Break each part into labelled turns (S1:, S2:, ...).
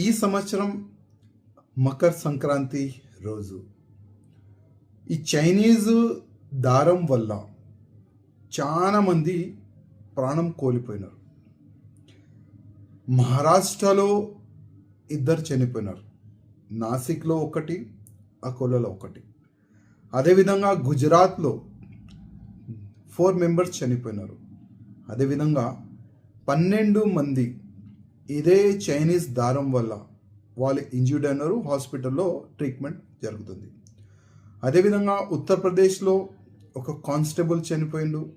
S1: ఈ సంవత్సరం మకర సంక్రాంతి రోజు. ఈ చైనీస్ దారం వల్ల చాలా మంది ప్రాణం కోల్పోయినారు. మహారాష్ట్రలో ఇద్దరు చనిపోయినారు. నాసిక్లో ఒకటి అకోలాలో ఒకటి. అదేవిధంగా గుజరాత్లో ఫోర్ మెంబర్స్ చనిపోయినారు. అదేవిధంగా పన్నెండు మంది ఇదే చైనీస్ దారం వల్ల వాళ్ళు ఇంజ్యూర్డ్ అయినారు హాస్పిటల్లో ట్రీట్మెంట్ జరుగుతుంది. అదేవిధంగా ఉత్తరప్రదేశ్లో ఒక కానిస్టేబుల్ చనిపోయిండు.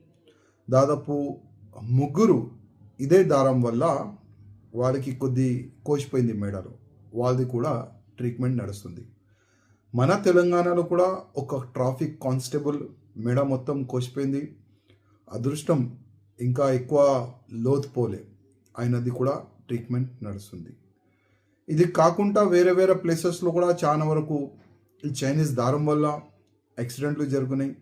S1: దాదాపు ముగ్గురు ఇదే దారం వల్ల వాళ్ళకి కొద్ది కోసిపోయింది మేడలో. వాళ్ళది కూడా ట్రీట్మెంట్ నడుస్తుంది. మన తెలంగాణలో కూడా ఒక ట్రాఫిక్ కానిస్టేబుల్ మెడ మొత్తం కోసిపోయింది. అదృష్టం ఇంకా ఎక్కువ లోతుపోలే. ఆయనది కూడా ట్రీట్మెంట్ నడుస్తుంది. ఇది కాకుండా వేరే వేరే ప్లేసెస్లో కూడా చాలా వరకు ఈ చైనీస్ దారం వల్ల యాక్సిడెంట్లు జరుగుతున్నాయి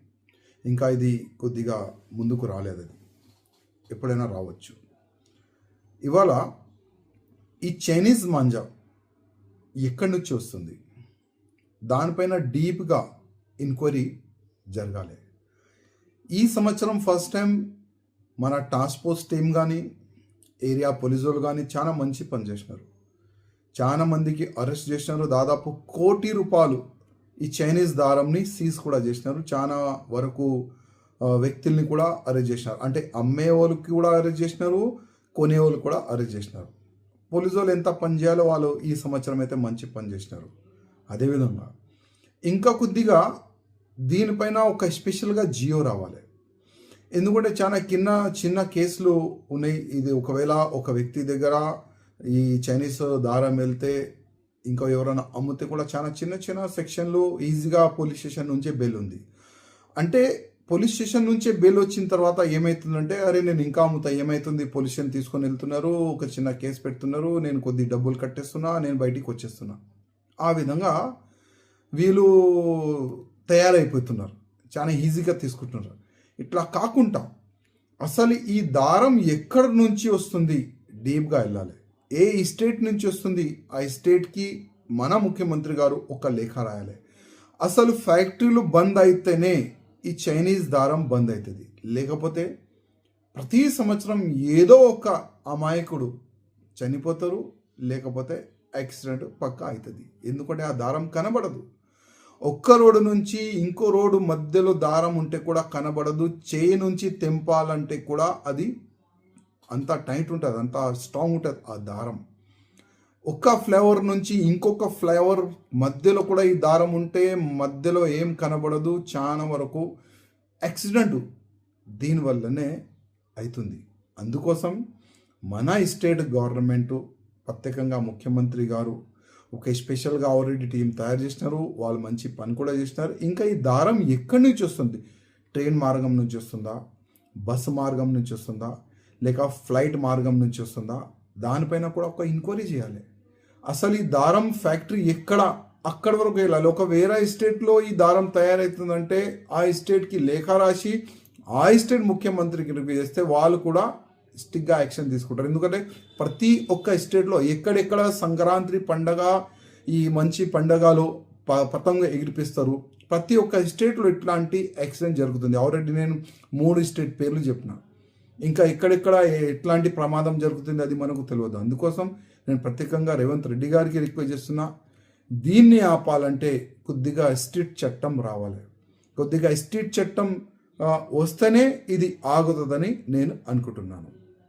S1: ఇంకా ఇది కొద్దిగా ముందుకు రాలేదు అది. ఎప్పుడైనా రావచ్చు. ఇవాళ ఈ చైనీస్ మాంజా ఎక్కడి నుంచి వస్తుంది? దానిపైన డీప్గా ఎంక్వైరీ జరగాలి. ఈ సంవత్సరం ఫస్ట్ టైం మన టాస్క్ ఫోర్స్ టీం కానీ ఏరియా పోలీసు వాళ్ళు కానీ చాలా మంచి పని చేసినారు. చాలా మందికి అరెస్ట్ చేసినారు. దాదాపు కోటి రూపాయలు ఈ చైనీస్ దారంని సీజ్ కూడా చేసినారు. చాలా వరకు వ్యక్తుల్ని కూడా అరెస్ట్ చేసినారు. అంటే అమ్మే వాళ్ళకి కూడా అరెస్ట్ చేసినారు కొనే వాళ్ళు కూడా అరెస్ట్ చేసినారు. పోలీసు వాళ్ళు ఎంత పని చేయాలో వాళ్ళు ఈ సంవత్సరం అయితే మంచి పని చేసినారు. అదేవిధంగా ఇంకా కొద్దిగా దీనిపైన ఒక స్పెషల్గా జియో రావాలి. ఎందుకంటే చాలా కింద చిన్న కేసులు ఉన్నాయి. ఇది ఒకవేళ ఒక వ్యక్తి దగ్గర ఈ చైనీస్ దారం వెళ్తే ఇంకా ఎవరైనా అమ్మితే కూడా చాలా చిన్న చిన్న సెక్షన్లు ఈజీగా పోలీస్ స్టేషన్ నుంచే బెయిల్ ఉంది. అంటే పోలీస్ స్టేషన్ నుంచే బెయిల్ వచ్చిన తర్వాత ఏమవుతుందంటే అరే నేను ఇంకా అమ్ముతా ఏమవుతుంది పోలీస్ స్టేషన్ తీసుకొని వెళ్తున్నారు ఒక చిన్న కేసు పెడుతున్నారు నేను కొద్ది డబ్బులు కట్టేస్తున్నా నేను బయటికి వచ్చేస్తున్నా. ఆ విధంగా వీళ్ళు తయారైపోతున్నారు. చాలా ఈజీగా తీసుకుంటున్నారు. ఇట్లా కాకుండా అసలు ఈ దారం ఎక్కడి నుంచి వస్తుంది? డీప్గా వెళ్ళాలి. ఏ స్టేట్ నుంచి వస్తుంది? ఆ స్టేట్కి మన ముఖ్యమంత్రి గారు ఒక లేఖ రాయాలి. అసలు ఫ్యాక్టరీలు బంద్ అయితేనే ఈ చైనీస్ దారం బంద్ అవుతుంది లేకపోతే ప్రతి సంవత్సరం ఏదో ఒక అమాయకుడు చనిపోతారు లేకపోతే యాక్సిడెంట్ పక్కా అవుతుంది ఎందుకంటే ఆ దారం కనబడదు. ఒక్క రోడ్డు నుంచి ఇంకో రోడ్డు మధ్యలో దారం ఉంటే కూడా కనబడదు చేయి నుంచి తెంపాలంటే కూడా అది అంత టైట్ ఉంటుంది అంత స్ట్రాంగ్ ఉంటుంది ఆ దారం. ఒక్క ఫ్లేవర్ నుంచి ఇంకొక ఫ్లేవర్ మధ్యలో కూడా ఈ దారం ఉంటే మధ్యలో ఏం కనబడదు చాలా వరకు యాక్సిడెంట్ దీనివల్లనే అవుతుంది అందుకోసం మన స్టేట్ గవర్నమెంటు ప్రత్యేకంగా ముఖ్యమంత్రి గారు ఒక స్పెషల్గా ఆల్రెడీ టీం తయారు చేసినారు. వాళ్ళు మంచి పని కూడా చేసినారు. ఇంకా ఈ దారం ఎక్కడి నుంచి వస్తుంది? ట్రైన్ మార్గం నుంచి వస్తుందా? బస్సు మార్గం నుంచి వస్తుందా? లేక ఫ్లైట్ మార్గం నుంచి వస్తుందా? దానిపైన కూడా ఒక ఎంక్వైరీ చేయాలి. అసలు ఈ దారం ఫ్యాక్టరీ ఎక్కడ? అక్కడ వరకు వెళ్ళాలి. ఒక వేరే స్టేట్లో ఈ దారం తయారవుతుందంటే ఆ స్టేట్కి లేఖ రాసి ఆ స్టేట్ ముఖ్యమంత్రికి రివ్యూ చేస్తే వాళ్ళు కూడా స్టిక్గా యాక్షన్ తీసుకుంటారు. ఎందుకంటే ప్రతి ఒక్క స్టేట్లో ఎక్కడెక్కడ సంక్రాంతి పండగ ఈ మంచి పండగలు ప- పతంగ ఎగిరిపిస్తారు. ప్రతి ఒక్క స్టేట్లో ఇట్లాంటి యాక్సిడెంట్ జరుగుతుంది. ఆల్రెడీ నేను మూడు స్టేట్ పేర్లు చెప్పిన. ఇంకా ఎక్కడెక్కడ ఎట్లాంటి ప్రమాదం జరుగుతుంది అది మనకు తెలియదు. అందుకోసం నేను ప్రత్యేకంగా రేవంత్ రెడ్డి గారికి రిక్వెస్ట్ చేస్తున్నా దీన్ని ఆపాలంటే కొద్దిగా స్ట్రిక్ట్ చట్టం రావాలి. కొద్దిగా స్ట్రీట్ చట్టం వస్తేనే ఇది ఆగుతుందని నేను అనుకుంటున్నాను.